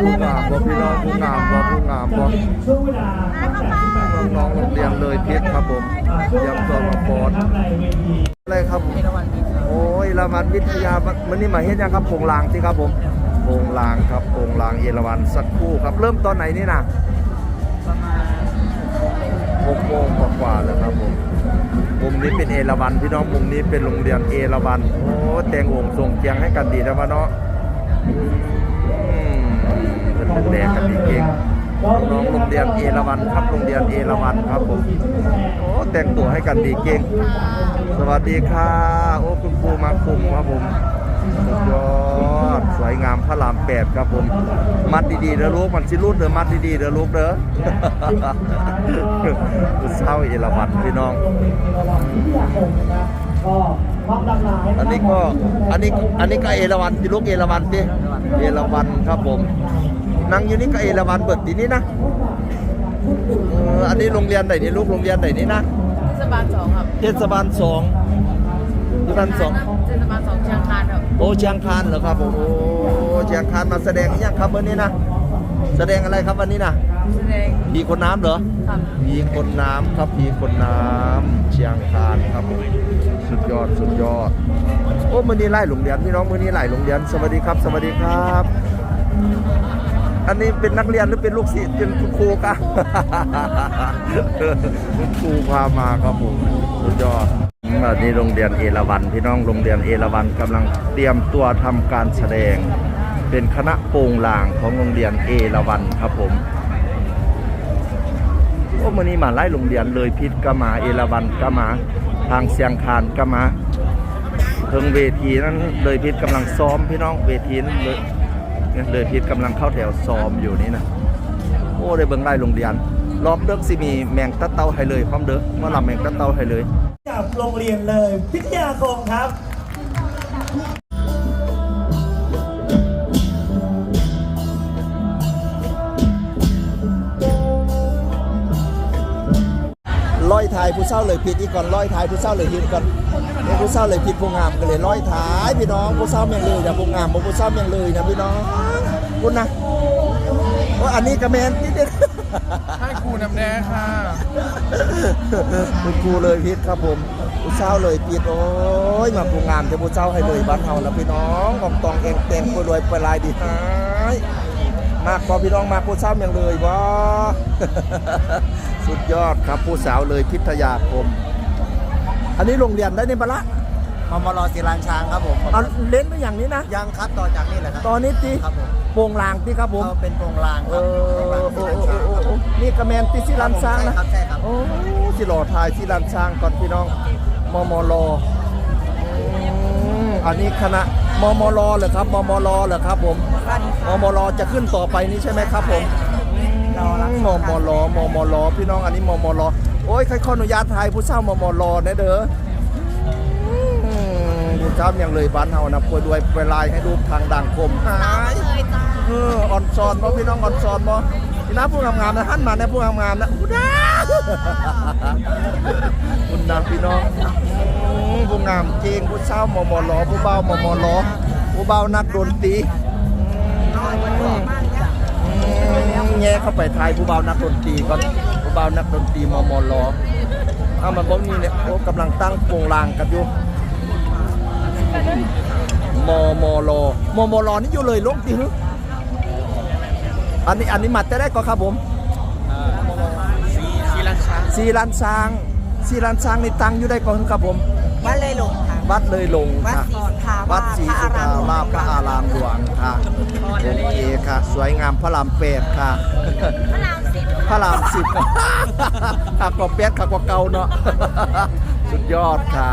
ผู้งามบ่พี่น้องผู้งามบ่ผู้งามบ่าน้องๆโรงเรียนเลยเพชรครับผมยมตัวมาปอนอะไรครับผมโอ้ยเอราวันวิทยามันนี่มาเฮ็ดยังครับโปงลางสิครับผมโปงลางครับโปงลางเอราวันสักครู่ครับ เริ่มตอนไหนนี่นะประมาณหกโมงกว่าๆแล้วครับผมมุมนี้เป็นเอราวันพี่น้องมุมนี้เป็นโรงเรียนเอราวันโอ้แต่งองค์ทรงเกียงให้กันดีนะวะเนาะอืม เป็นแดงกันดีเก่งน้องโรงเรียนเอราวันครับโรงเรียนเอราวันครับผมโอ้แต่งตัวให้กันดีเก่ง สวัสดีค่ะ โอ้คุณครูมาคุมครับผมสุดยอดสวยงามพระรามแปดครับผม มัดดีๆเด้อลูกมันสิรุดเด้อมัดดีๆเด้อลูกเด้อเศร้าเอราวัณพี่น้องอันนี้ก็อันนี้อันนี้ก็เอราวัณที่ลูกเอราวัณดิเอราวัณครับผม นั่งอยู่นี่ก็เอราวัณเบิดทีนี้นะเอออันนี้โรงเรียนไหนนี่ลูกโรงเรียนไหนนี่นะเทศบาลสองครับเทศบาลสองเทศบาลสองเทศบาลสองเชียงคานครับโอ้เชียงคานเหรอครับผมโอ้เชียงคานมาแสดงหรือยังครับวันนี้นะแสดงอะไรครับวันนี้นะแสดงผีคนน้ำเหรอครับผีคนน้ำครับผีคนน้ำเชียงคานครับผมสุดยอดสุดยอดโอ้มือนี้ไล่โรงเรียนพี่น้องมือนี้ไล่โรงเรียนสวัสดีครับ สวัสดีครับ อันนี้เป็นนักเรียนหรือเป็นลูกศิษย์เป็นคุณครูกะคุณครูพามาครับผมสุดยอดอันนี้โรงเรียนเอราวัณพี่น้องโรงเรียนเอราวัณกำลังเตรียมตัวทำการแสดง เป็นคณะโปงลางของโรงเรียนเอราวัณครับผมโอ้มันนี้มาไล่โรงเรียนเลยพิษกมาเอราวันกมา ทางเสียงคานกมาเพิ่งเวทีนั้นเลยพิษกำลังซ้อมพี่น้องเวทีนั้นเลย เนี่ยเลยพิษกำลังเข้าแถวซ้อมอยู่นี่นะโอ้ได้เบิ่งไล่โรงเรียนรอบเลิกสิมีแมงตะเต้าให้เลยพร้อมเด้อเมื่อลำแมงตะเต้าให้เลยกับโรงเรียนเลยพิทยาคมครับร้อยทายผู้เศร้าเลยผิดอีกก่อนร้อยทายผู้เศร้าเลยผิดก่อนเดี๋ยวผู้เศร้าเลยผิดผู้งามก็เลยร้อยทายพี่น้องผู้เศร้าเมียงเลยนะผู้งามบ่ผู้เศร้าเมียงเลยนะพี่น้อง คุณนะว่าอันนี้กระแมนนิดเดียวให้ครูนำแน่ค่ะ คุณครูเลยพิษครับผมผู้เศร้าเลยพิษโอ้ยมาผู้งามจะผู้เศร้าให้เลยบ้านเฮาแล้วพี่น้องของตองเองเต็งผู้รวยไปลายดีหายมากพอพี่น้องมากผู้เศร้าเมียงเลยบ่สุดยอดครับผู้สาวเลยพิทยาคม อันนี้โรงเรียนได้ในบละ มมรศิลานช้างครับผมเอาเล่นไปอย่างนี้นะ ยังครับต่อจากนี่แหละครับตอนนี้ตีครับผมโป่งลางที่ครับผมเขาเป็นโปรงลางคเอรับอโอ้โอ้โอ้โอ้โอ้นี่กระแมนติสิลันซางนะใช่ครับใช่ครับโอ้สิหล่อทายสิลันซางก่อนพี่น้องมมรอืมอันนี้คณะมมรเหรอครับมมรเหรอครับผมมมรจะขึ้นต่อไปนี้ใช่ไหมครับผมมมรมมรพี่น้องอันนี้มมรโอ้ยใครขออนุญาตถ่ายผู้เศร้ามมรนะเด้ออืมผู้ เจ้ายังเลยบ้านเฮานะป่วยด้วยไปลายให้ดูทางดังคมหายเลยจ้าเอออ่อนซอนบ่พี่น้องอ่อนซอนบ่พี่น้าผู้งามๆนะท่านมานะผู้งามๆนะอุดาคุณนะพี่น้องอืมผู้งามจริงผู้เศร้ามอมอลอผู้เบามอมอลอผู้เบานักดนตรีอืมอืมแง่เข้าไปทายผู้เบานักดนตรีก่อนผู้เบานักดนตรีมอมอลอเอามาบ่นี่เนี่ยโอ้กำลังตั้งโปงลางกันอยู่ มอมอลอมอมอลอนี่อยู่เลยลงติฮึอันนี้อันนี้มาแต่แรกก็ครับผมศิลานช้างสีลันซางสีลันซางนี่ตังอยู่ได้ก่อนครับผมวัดเลยหลงค่ะวัดเลยลงวัดค่ะศรีสุทธาวาสวัดศรีสุทธาวาสพระอารามหลวงค่ะโอเคค่ะ สวยงามพระรามแปดค่ะ พระรามสิบพระรามสิบขักกว่าแปดขักกว่าเก่าเนาะสุดยอดค่ะ